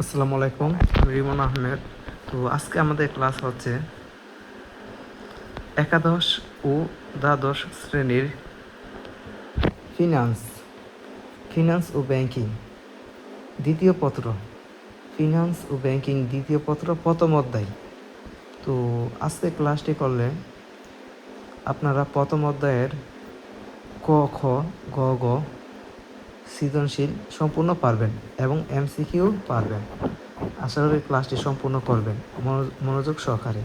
আসসালামু আলাইকুম আমি রিমন আহমেদ। তো আজকে আমাদের ক্লাস হচ্ছে একাদশ ও দ্বাদশ শ্রেণির ফিনান্স ফিনান্স ও ব্যাংকিং দ্বিতীয় পত্র ফিনান্স ও ব্যাংকিং দ্বিতীয় পত্র, প্রথম অধ্যায়। তো আজকে ক্লাসটি করলে আপনারা প্রথম অধ্যায়ের ক, খ, গ গ সৃজনশীল সম্পূর্ণ পারবেন এবং এমসিকিউ পারবেন। আশা করি ক্লাসটি সম্পূর্ণ করবেন। মনো- মনোযোগ সহকারে।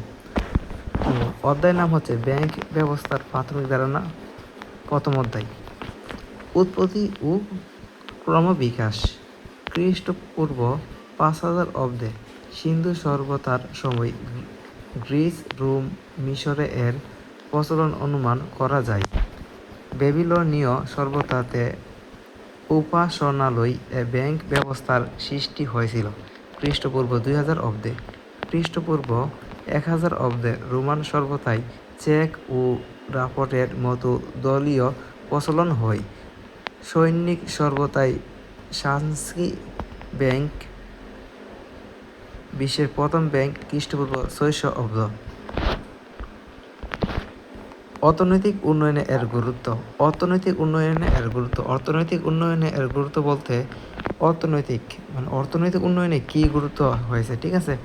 অধ্যায় নাম হচ্ছে ব্যাংক ব্যবস্থার প্রাথমিক ধারণা। প্রথম অধ্যায়। উৎপত্তি ও ক্রমবিকাশ। খ্রিস্টপূর্ব পাঁচ হাজার অব্দে সিন্ধু সর্বতার সময় গ্রিস, রোম, মিশরে এর প্রচলন অনুমান করা যায়। বেবিলনীয় সভ্যতাতে উপাসনালয় ব্যাংক ব্যবস্থার সৃষ্টি হয়েছিল খ্রিস্টপূর্ব দুই হাজার অব্দে। খ্রিস্টপূর্ব এক হাজার অব্দে রোমান সভ্যতায় চেক ও রাপটের মতো দলীয় প্রচলন হয়। সৈনিক সর্বতাই সাংস্কৃ ব্যাংক বিশ্বের প্রথম ব্যাংক খ্রিস্টপূর্ব ছয়শো অব্দ। অর্থনৈতিক উন্নয়নে এর গুরুত্ব। অর্থনৈতিক উন্নয়নে এর গুরুত্ব। অর্থনৈতিক উন্নয়নে এর গুরুত্ব বলতে অর্থনৈতিক মানে অর্থনৈতিক উন্নয়নে কী গুরুত্ব হয়েছে, ঠিক আছে?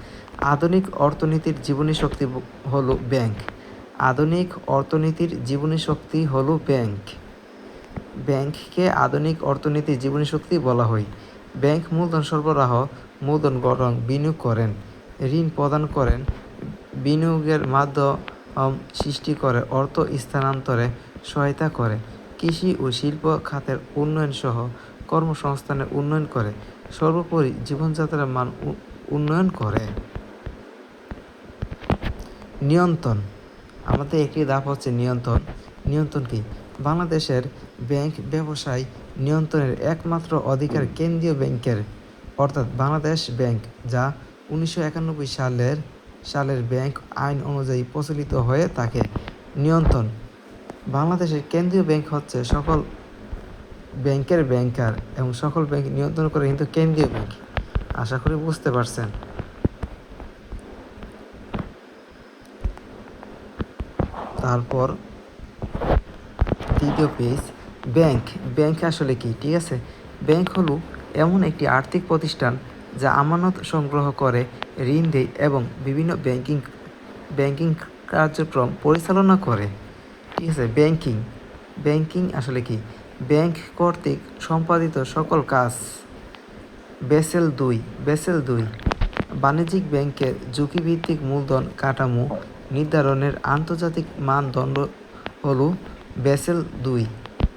আধুনিক অর্থনীতির জীবনী শক্তি হলো ব্যাংক। আধুনিক অর্থনীতির জীবনী শক্তি হলো ব্যাংক। ব্যাংককে আধুনিক অর্থনীতির জীবনী শক্তি বলা হয়। ব্যাংক মূলধন সরবরাহ, মূলধন গঠন বিনিয়োগ করেন, ঋণ প্রদান করেন, বিনিয়োগের মাধ্যম সৃষ্টি করে, অর্থ স্থানান্তরে সহায়তা করে। কৃষি ও শিল্প খাতের উন্নয়ন সহ কর্মসংস্থানের উন্নয়ন করে। সর্বোপরি জীবনযাত্রার মান উন্নয়ন করে। নিয়ন্ত্রণ। আমাদের একটি ধাপ হচ্ছে নিয়ন্ত্রণ। নিয়ন্ত্রণ কি? বাংলাদেশের ব্যাংক ব্যবসায় নিয়ন্ত্রণের একমাত্র অধিকার কেন্দ্রীয় ব্যাংকের, অর্থাৎ বাংলাদেশ ব্যাংক, যা উনিশশো একানব্বই সালের সালের ব্যাংক আইন অনুযায়ী প্রচলিত হয়ে থাকে। নিয়ন্ত্রণ। বাংলাদেশের কেন্দ্রীয় ব্যাংক হচ্ছে সকল ব্যাংকের ব্যাংকার এবং সকল ব্যাংক নিয়ন্ত্রণ করে কিন্তু কেন্দ্রীয় ব্যাংক। আশা করি বুঝতে পারছেন। তারপর দ্বিতীয় পেজ, ব্যাংক। ব্যাংক আসলে কি? ঠিক আছে? ব্যাংক হলো এমন একটি আর্থিক প্রতিষ্ঠান যা আমানত সংগ্রহ করে ঋণ দেয় এবং বিভিন্ন ব্যাংকিং ব্যাংকিং কার্যক্রম পরিচালনা করে। ঠিক আছে, ব্যাংকিং। ব্যাংকিং আসলে কি? ব্যাংক কর্তৃক সম্পাদিত সকল কাজ। বেসেল দুই বেসেল দুই। বাণিজ্যিক ব্যাংকের ঝুঁকিভিত্তিক মূলধন কাঠামো নির্ধারণের আন্তর্জাতিক মানদণ্ড হল বেসেল দুই।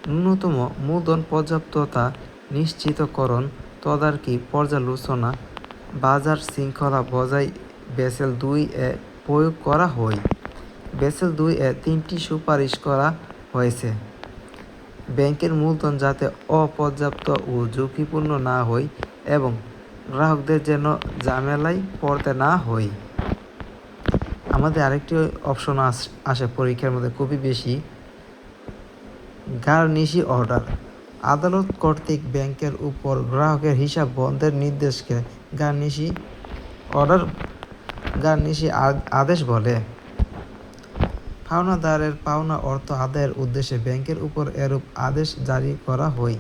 ন্যূনতম মূলধন পর্যাপ্ততা নিশ্চিতকরণ, তদারকি, পর্যালোচনা বাজার শৃঙ্খলা বজায় বেসেল দুই এ প্রয়োগ করা হয়। বেসেল দুই এ তিনটি সুপারিশ করা হয়েছে। ব্যাংকের মূলধন যাতে অপর্যাপ্ত ও ঝুঁকিপূর্ণ না হয় এবং গ্রাহকদের যেন ঝামেলায় পড়তে না হয়। আমাদের আরেকটি অপশন আস- আসে পরীক্ষার মধ্যে খুবই বেশি। Garnishee order. আদালত কর্তৃক ব্যাংকের উপর গ্রাহকের হিসাব বন্ধের নির্দেশকে গার্নিশি অর্ডার গার্নিশি আদেশ বলে। পাওনাদারের পাওনা অর্থ আদায়ের উদ্দেশ্যে ব্যাংকের উপর এরূপ আদেশ জারি করা হয়।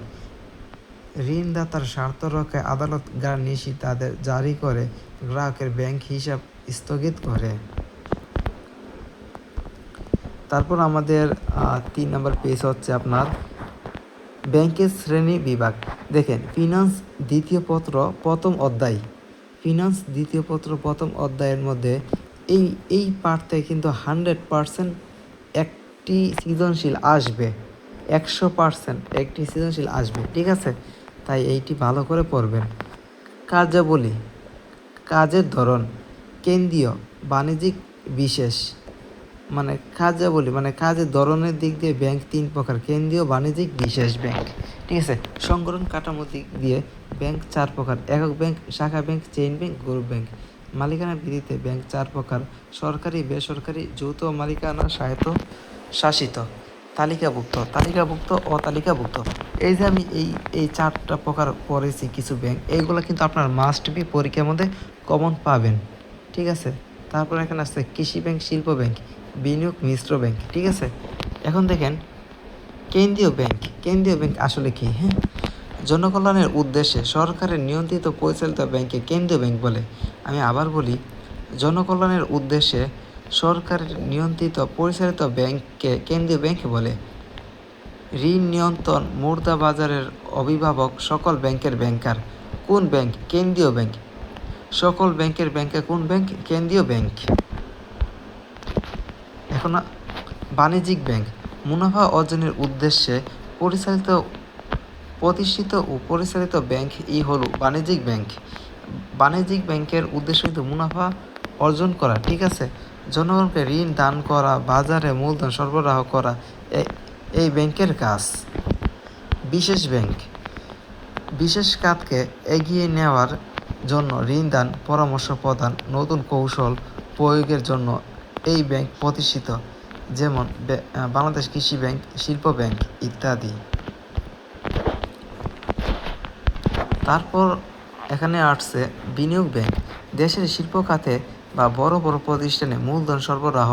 ঋণদাতার স্বার্থ রক্ষায় আদালত গার্নিশি তাদের জারি করে গ্রাহকের ব্যাংক হিসাব স্থগিত করে। তারপর আমাদের তিন নম্বর পেজ হচ্ছে আপনার ব্যাংকের শ্রেণি বিভাগ। দেখেন ফিনান্স দ্বিতীয় পত্র, প্রথম অধ্যায়। ফিনান্স দ্বিতীয় পত্র, প্রথম অধ্যায়ের মধ্যে এই এই পার্ট থেকে কিন্তু হান্ড্রেড পারসেন্ট একটি সৃজনশীল আসবে। একশো পারসেন্ট একটি সৃজনশীল আসবে, ঠিক আছে? তাই এইটি ভালো করে পড়বেন। কার্যাবলী, কাজের ধরন, কেন্দ্রীয়, বাণিজ্যিক, বিশেষ। মানে কাজে বলি মানে কাজের ধরনের দিক দিয়ে ব্যাংক তিন প্রকার, কেন্দ্রীয় বাণিজ্যিক, বিশেষ ব্যাংক ঠিক আছে? সংগঠন কাঠামো দিক দিয়ে ব্যাংক চার প্রকার, একক ব্যাংক শাখা bank chain bank group bank মালিকানা ভিত্তিতে ব্যাংক চার প্রকার, সরকারি, বেসরকারি, যৌথ মালিকানা, স্বায়ত্ত, শাসিত। তালিকাভুক্ত তালিকাভুক্ত, অতালিকাভুক্ত। এই যে আমি এই এই চারটা প্রকার পড়েছি কিছু ব্যাংক এইগুলো কিন্তু আপনার মাস্ট বি পরীক্ষার মধ্যে কমন পাবেন, ঠিক আছে? তারপর এখানে আছে কৃষি ব্যাংক শিল্প ব্যাংক বিনিয়োগ মিশ্র ব্যাংক, ঠিক আছে? এখন দেখেন, কেন্দ্রীয় ব্যাংক কেন্দ্রীয় ব্যাংক আসলে কি হ্যাঁ? জনকল্যাণের উদ্দেশ্যে সরকারের নিয়ন্ত্রিত পরিচালিত ব্যাংকে কেন্দ্রীয় ব্যাংক বলে। আমি আবার বলি, জনকল্যাণের উদ্দেশ্যে সরকারের নিয়ন্ত্রিত পরিচালিত ব্যাংককে কেন্দ্রীয় ব্যাংক বলে। ঋণ নিয়ন্ত্রণ মুদ্রা বাজারের অভিভাবক সকল ব্যাংকের ব্যাংকার, কোন ব্যাংক? কেন্দ্রীয় ব্যাংক। সকল ব্যাংকের ব্যাংকে কোন ব্যাংক? কেন্দ্রীয় ব্যাংক। আ- বাণিজ্যিক ব্যাংক। মুনাফা অর্জনের উদ্দেশ্যে পরিচালিত, প্রতিষ্ঠিত ও পরিচালিত ব্যাংক ই হল বাণিজ্যিক ব্যাংক। বাণিজ্যিক ব্যাংকের উদ্দেশ্য কিন্তু মুনাফা অর্জন করা, ঠিক আছে? জনগণকে ঋণ দান করা, বাজারে মূলধন সরবরাহ করা এই ব্যাংকের কাজ। বিশেষ ব্যাংক। বিশেষ কাজকে এগিয়ে নেওয়ার জন্য ঋণ দান, পরামর্শ প্রদান, নতুন কৌশল প্রয়োগের জন্য এই ব্যাংক প্রতিষ্ঠিত, যেমন বাংলাদেশ কৃষি ব্যাংক, শিল্প ব্যাংক ইত্যাদি। তারপর এখানে আসছে বিনিয়োগ ব্যাংক। দেশের শিল্প খাতে বা বড় বড় প্রতিষ্ঠানে মূলধন সরবরাহ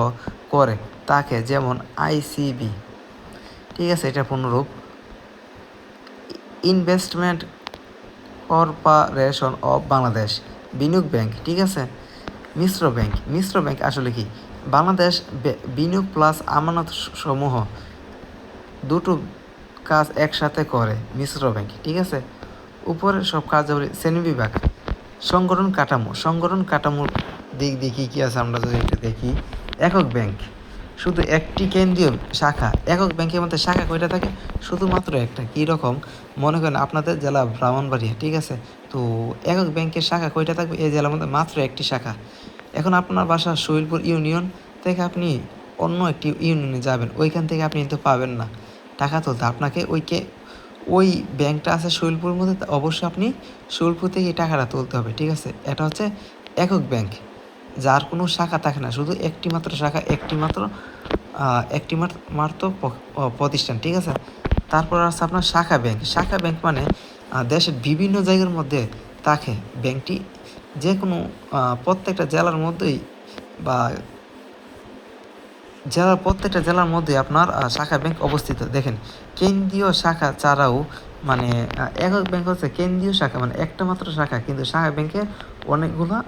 করে তাকে, যেমন আইসিবি ঠিক আছে, এটা পুনরূপ ইনভেস্টমেন্ট কর্পোরেশন অফ বাংলাদেশ, বিনিয়োগ ব্যাংক। ঠিক আছে, মিশ্র ব্যাংক। মিশ্র ব্যাংক আসলে কি? বাংলাদেশ বিনিয়োগ প্লাস আমানত সমূহ দুটো কাজ একসাথে করে মিশ্র ব্যাংক, ঠিক আছে? উপরের সব কাজ কার্যাবলী শ্রেণীবিভাগ সংগঠন কাঠামো, সংগঠন কাঠামোর দিক দিয়ে কী কী আছে আমরা যদি একটু দেখি। একক ব্যাংক, শুধু একটি কেন্দ্রীয় শাখা, একক ব্যাংকের মধ্যে শাখা কয়টা থাকে? শুধুমাত্র একটা, কী রকম? মনে করেন আপনাদের জেলা ব্রাহ্মণবাড়িয়া, ঠিক আছে? তো একক ব্যাংকের শাখা কয়টা থাকবে? এই জেলার মধ্যে মাত্র একটি শাখা। এখন আপনার বাসা শৈলপুর ইউনিয়ন থেকে আপনি অন্য একটি ইউনিয়নে যাবেন। ওইখান থেকে আপনি কিন্তু পাবেন না। টাকা তুলতে। আপনাকে ওইকে, ওই ব্যাংকটা আছে শৈলপুরের মধ্যে অবশ্যই আপনি শৈলপুর থেকে টাকাটা তুলতে হবে, ঠিক আছে? এটা হচ্ছে একক ব্যাংক। যার কোনো শাখা থাকে না, শুধু একটি মাত্র শাখা, একটি মাত্র একটি মাত্র প্রতিষ্ঠান, ঠিক আছে? তারপর আছে আপনার শাখা ব্যাংক। শাখা ব্যাংক মানে দেশের বিভিন্ন জায়গার মধ্যে থাকে ব্যাংকটি যে কোনো প্রত্যেকটা জেলার মধ্যেই বা জেলার প্রত্যেকটা জেলার মধ্যে আপনার শাখা ব্যাংক অবস্থিত। দেখেন, কেন্দ্রীয় শাখা ছাড়াও মানে একক ব্যাংক হচ্ছে কেন্দ্রীয় শাখা মানে একটা মাত্র শাখা, কিন্তু শাখা ব্যাংকে অনেকগুলা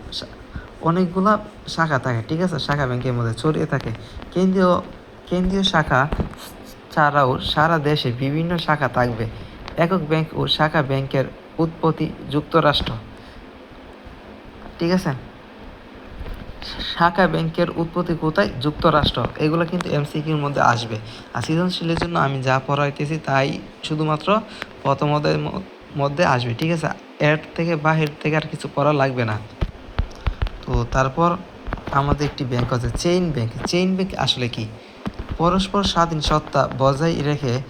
অনেকগুলা শাখা থাকে, ঠিক আছে? শাখা ব্যাংকের মধ্যে ছড়িয়ে থাকে। কেন্দ্রীয় কেন্দ্রীয় শাখা ছাড়াও সারা দেশে বিভিন্ন শাখা থাকবে। একক ব্যাংক ও শাখা ব্যাংকের উৎপত্তি যুক্তরাষ্ট্র। ঠিক আছে? শাখা ব্যাংকের উৎপত্তি কোথায়? যুক্তরাষ্ট্র। এগুলো কিন্তু এমসিকিউর মধ্যে আসবে। আর সৃজনশীলের জন্য আমি যা পড়াইতেছি তাই শুধুমাত্র প্রথমদের মধ্যে আসবে। ঠিক আছে? এর থেকে বাহির থেকে আর কিছু পড়া লাগবে না। তো তারপর আমাদের একটি ব্যাংক আছে, চেইন ব্যাংক। চেইন ব্যাংক আসলে কি? পরস্পর স্বাধীন সত্তা বজায় রেখে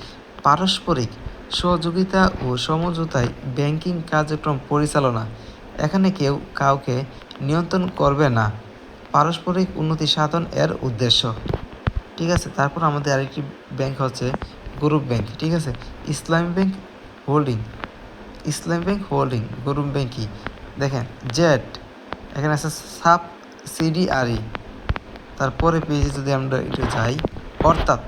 পারস্পরিক সহযোগিতা ও সমঝোতায় ব্যাংকিং কার্যক্রম পরিচালনা। এখানে কেউ কাউকে নিয়ন্ত্রণ করবে না। পারস্পরিক উন্নতি সাধন এর উদ্দেশ্য। ঠিক আছে, তারপর আমাদের আরেকটি ব্যাংক হচ্ছে গ্রুপ ব্যাংক, ঠিক আছে? Islami bank holding. Islami bank holding, group bank দেখেন, জেড, এখানে আছে সাব সিডিআরই। তারপরে পেজে যদি আমরা একটু যাই, অর্থাৎ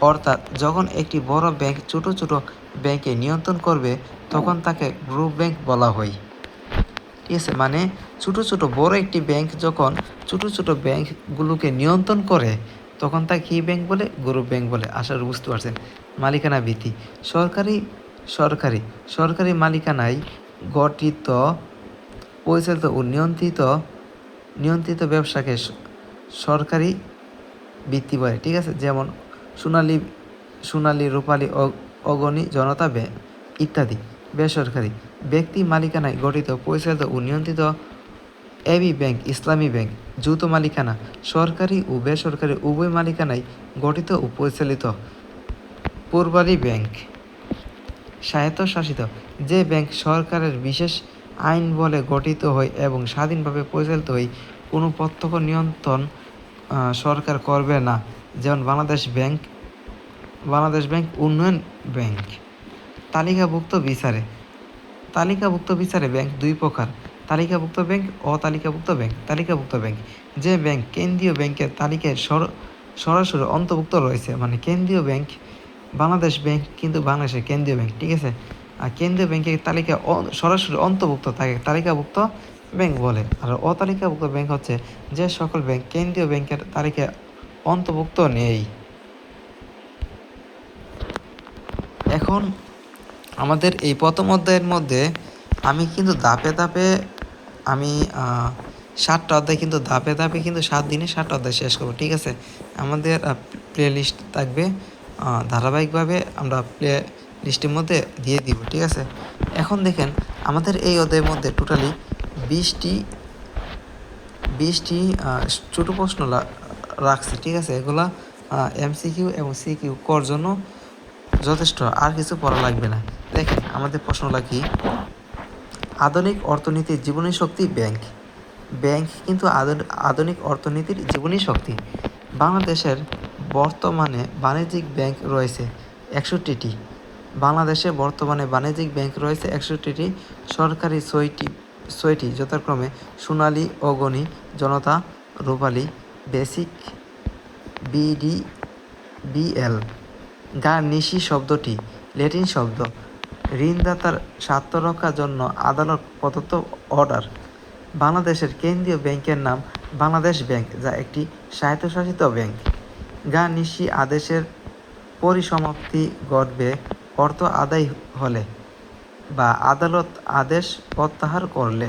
অর্থাৎ যখন একটি বড় ব্যাংক ছোট ছোট ব্যাংকে নিয়ন্ত্রণ করবে, তখন তাকে গ্রুপ ব্যাংক বলা হয়। ঠিক আছে মানে ছোট ছোট বড় একটি ব্যাংক যখন ছোট ছোট ব্যাংকগুলোকে নিয়ন্ত্রণ করে, তখন তাকে কী ব্যাংক বলে? গ্রুপ ব্যাংক বলে। আশা বুঝতে পারছেন। মালিকানা ভিত্তি। সরকারি সরকারি সরকারি মালিকানায় গঠিত, পরিচালিত ও নিয়ন্ত্রিত নিয়ন্ত্রিত ব্যবসাকে সরকারি বৃত্তি বলে। ঠিক আছে, যেমন সোনালী সোনালী, রূপালী অগণি, জনতা ব্যাংক ইত্যাদি। বেসরকারি ব্যক্তি মালিকানায় গঠিত, পরিচালিত ও নিয়ন্ত্রিত এবি ব্যাংক, ইসলামী ব্যাংক, যৌথ মালিকানা, সরকারি ও বেসরকারি উভয় মালিকানায় গঠিত ও পরিচালিত। পূর্বালী ব্যাংক স্বায়ত্তশাসিত, যে ব্যাংক সরকারের বিশেষ আইন বলে গঠিত হয় এবং স্বাধীনভাবে পরিচালিত হয়, কোনো প্রত্যক্ষ নিয়ন্ত্রণ সরকার করবে না। যেমন বাংলাদেশ ব্যাংক বাংলাদেশ ব্যাংক উন্নয়ন ব্যাংক, তালিকাভুক্ত বিচারে তালিকাভুক্ত বিচারে ব্যাংক দুই প্রকার, তালিকাভুক্ত ব্যাংক, অতালিকাভুক্ত ব্যাংক, তালিকাভুক্ত ব্যাংক। যে ব্যাংক কেন্দ্রীয় ব্যাংকের তালিকায় সর- সরাসরি অন্তর্ভুক্ত রয়েছে মানে কেন্দ্রীয় ব্যাংক, বাংলাদেশ ব্যাংক কিন্তু বাংলাদেশের কেন্দ্রীয় ব্যাংক, ঠিক আছে? আর কেন্দ্রীয় ব্যাংকের তালিকা সরাসরি অন্তর্ভুক্ত থাকে তালিকাভুক্ত ব্যাংক বলে। আর অতালিকাভুক্ত ব্যাংক হচ্ছে যে সকল ব্যাংক কেন্দ্রীয় ব্যাংকের তালিকায় অন্তর্ভুক্ত নেই। এখন আমাদের এই প্রথম অধ্যায়ের মধ্যে আমি কিন্তু ধাপে ধাপে আমি সাতটা অধ্যায় কিন্তু ধাপে ধাপে কিন্তু সাত দিনে সাতটা অধ্যায় শেষ করব, ঠিক আছে? আমাদের প্লে লিস্ট থাকবে ধারাবাহিকভাবে আমরা প্লে লিস্টের মধ্যে দিয়ে দিব, ঠিক আছে? এখন দেখেন, আমাদের এই অধ্যায়ের মধ্যে টোটালি বিশটি বিশটি ছোটো প্রশ্ন রাখছি, ঠিক আছে? এগুলা এমসিকিউ এবং সিকিউ কর জন্য যথেষ্ট, আর কিছু পড়া লাগবে না। দেখেন, আমাদের প্রশ্নটা কি? আধুনিক অর্থনীতির জীবনী শক্তি ব্যাংক। ব্যাংক কিন্তু আধুন- আধুনিক অর্থনীতির জীবনী শক্তি। বাংলাদেশের বর্তমানে বাণিজ্যিক ব্যাংক রয়েছে একষট্টিটি। বাংলাদেশে বর্তমানে বাণিজ্যিক ব্যাংক রয়েছে একষট্টিটি, সরকারি ছয়টি ছয়টি, যথাক্রমে Sonali, অগণি, Janata, Rupali basic BD BL নিশি শব্দটি ল্যাটিন শব্দ। ঋণদাতার স্বার্থ রক্ষার জন্য আদালত প্রদত্ত অর্ডার। বাংলাদেশের কেন্দ্রীয় ব্যাংকের নাম বাংলাদেশ ব্যাংক, যা একটি স্বায়ত্তশাসিত ব্যাংক। গার্নিশি আদেশের পরিসমাপ্তি ঘটবে অর্থ আদায় হলে বা আদালত আদেশ প্রত্যাহার করলে।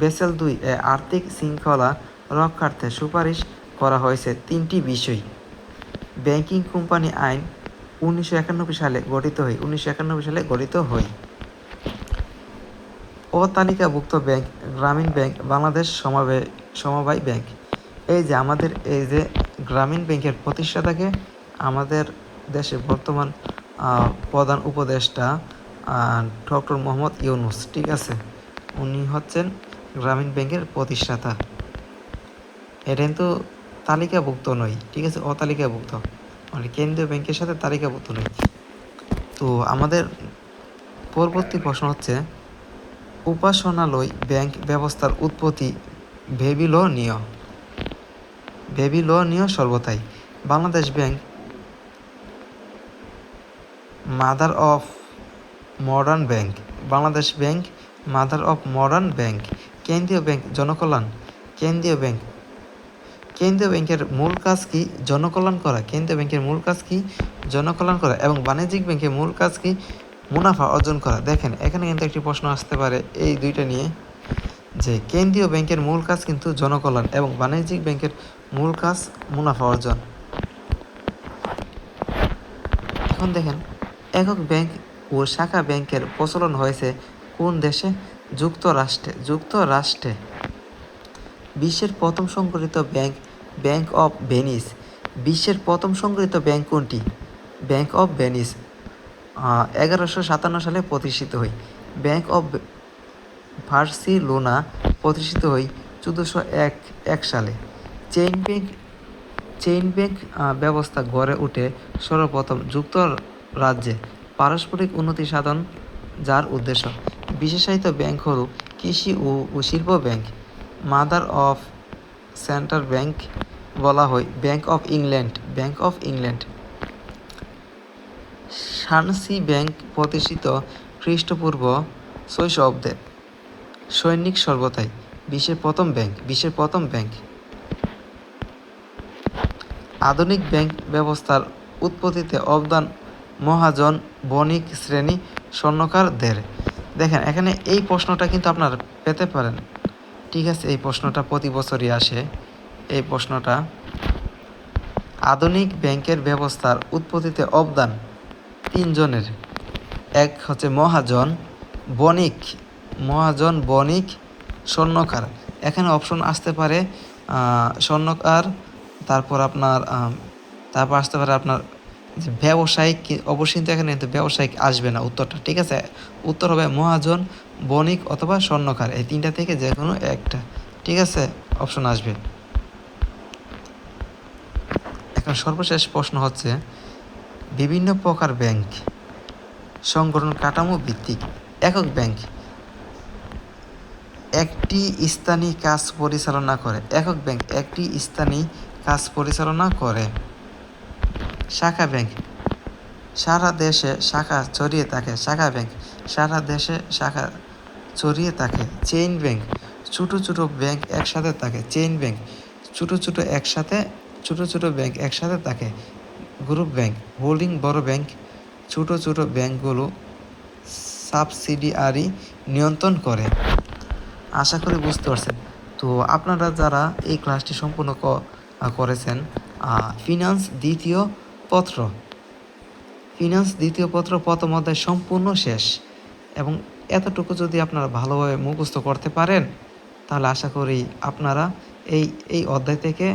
বেসেল দুই এ আর্থিক শৃঙ্খলা রক্ষার্থে সুপারিশ করা হয়েছে তিনটি বিষয়। ব্যাংকিং কোম্পানি আইন উনিশশো একানব্বই সালে গঠিত হয়। উনিশশো একানব্বই সালে গঠিত হয়। অতালিকাভুক্ত ব্যাংক গ্রামীণ ব্যাংক বাংলাদেশ সমাবে সমবায় ব্যাংক। এই যে আমাদের, এই যে গ্রামীণ ব্যাংকের প্রতিষ্ঠাতাকে আমাদের দেশে বর্তমান প্রধান উপদেষ্টা ডক্টর মোহাম্মদ ইউনুস, ঠিক আছে? উনি হচ্ছেন গ্রামীণ ব্যাংকের প্রতিষ্ঠাতা। এটা কিন্তু তালিকাভুক্ত নয়, ঠিক আছে? অতালিকাভুক্ত। মানে কেন্দ্রীয় ব্যাংকের সাথে তালিকাভুক্ত নয়। তো আমাদের পরবর্তী প্রশ্ন হচ্ছে, উপাসনালয় ব্যাংক ব্যবস্থার উৎপত্তি ভেবিলনীয়? ভেবিলনীয় সর্বতাই। Bangladesh bank, mother of modern bank. Bangladesh bank, mother of modern bank. কেন্দ্রীয় ব্যাংক, জনকল্যাণ। কেন্দ্রীয় ব্যাংক কেন্দ্রীয় ব্যাংকের মূল কাজ কি? জনকল্যাণ করা। কেন্দ্রীয় ব্যাংকের মূল কাজ কি? জনকল্যাণ করা এবং বাণিজ্যিক ব্যাংকের মূল কাজ কি? মুনাফা অর্জন করা। দেখেন, এখানে কিন্তু একটি প্রশ্ন আসতে পারে এই দুইটা নিয়ে যে কেন্দ্রীয় ব্যাংকের মূল কাজ কিন্তু জনকল্যাণ এবং বাণিজ্যিক ব্যাংকের মূল কাজ মুনাফা অর্জন। এখন দেখেন, একক ব্যাংক ও শাখা ব্যাংকের প্রচলন হয়েছে কোন দেশে? যুক্তরাষ্ট্রে। যুক্তরাষ্ট্রে। বিশ্বের প্রথম সংগঠিত ব্যাংক ব্যাংক অফ ভেনিস। বিশ্বের প্রথম সংগঠিত ব্যাংক কোনটি? Bank of Venice. এগারোশো সাতান্ন সালে প্রতিষ্ঠিত হয় ব্যাংক অফ বার্সিলোনা প্রতিষ্ঠিত হয় চোদ্দোশো এক এক সালে। চেইন ব্যাংক চেইন ব্যাংক ব্যবস্থা গড়ে ওঠে সর্বপ্রথম যুক্তরাজ্যে। পারস্পরিক উন্নতি সাধন, যার উদ্দেশ্য বিশেষায়িত ব্যাংক হল কৃষি ও শিল্প bank. Mother of centre bank বলা হয়। Bank of England, bank of England. Shanxi bank প্রতিষ্ঠিত খ্রিস্টপূর্ব শৈশবাব্দে সৈনিক সর্বতাই বিশ্বের প্রথম ব্যাংক, বিশ্বের প্রথম ব্যাংক। আধুনিক ব্যাংক ব্যবস্থার উৎপত্তিতে অবদান মহাজন বণিক শ্রেণি স্বর্ণকারদের। দেখেন, এখানে এই প্রশ্নটা কিন্তু আপনারা পেতে পারেন। ঠিক আছে, এই প্রশ্নটা প্রতি বছরই আসে। এই প্রশ্নটা, আধুনিক ব্যাংকের ব্যবস্থার উৎপত্তিতে অবদান তিনজনের। এক হচ্ছে মহাজন বণিক মহাজন বণিক স্বর্ণকার। এখানে অপশন আসতে পারে স্বর্ণকার, তারপর আপনার তারপর আসতে পারে আপনার যে ব্যবসায়িক অবশ্যই কিন্তু এখানে কিন্তু ব্যবসায়িক আসবে না উত্তরটা, ঠিক আছে? উত্তর হবে মহাজন, বণিক অথবা স্বর্ণকার এই তিনটা থেকে যে কোনো একটা, ঠিক আছে? অপশন আসবে। এখন সর্বশেষ প্রশ্ন হচ্ছে, বিভিন্ন প্রকার ব্যাংক, সংগঠন কাঠামো ভিত্তিক, একক ব্যাংক, একটি স্থানীয় কাজ পরিচালনা করে, একক ব্যাংক একটি স্থানীয় কাজ পরিচালনা করে। শাখা ব্যাংক। সারা দেশে শাখা ছড়িয়ে থাকে শাখা ব্যাংক। সারা দেশে শাখা ছড়িয়ে থাকে চেইন ব্যাংক। ছোটো ছোটো ব্যাংক একসাথে থাকে চেইন ব্যাংক। ছোটো ছোটো একসাথে, ছোটো ছোটো ব্যাংক একসাথে থাকে গ্রুপ ব্যাংক, হোল্ডিং বড় ব্যাংক। ছোটো ছোটো ব্যাংকগুলো সাবসিডিয়ারি নিয়ন্ত্রণ করে। আশা করি বুঝতে পারছেন। তো আপনারা যারা এই ক্লাসটি সম্পূর্ণ করেছেন ফিনান্স দ্বিতীয় পত্র। ফিনান্স দ্বিতীয় পত্র প্রথম অধ্যায় সম্পূর্ণ শেষ। এবং এতটুকু যদি আপনারা ভালোভাবে মুখস্থ করতে পারেন, তাহলে আশা করি আপনারা এই এই অধ্যায় থেকে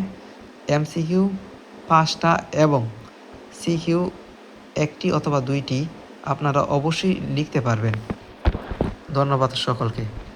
এমসিকিউ পাঁচটা এবং সিকিউ একটি অথবা দুইটি আপনারা অবশ্যই লিখতে পারবেন। ধন্যবাদ সকলকে।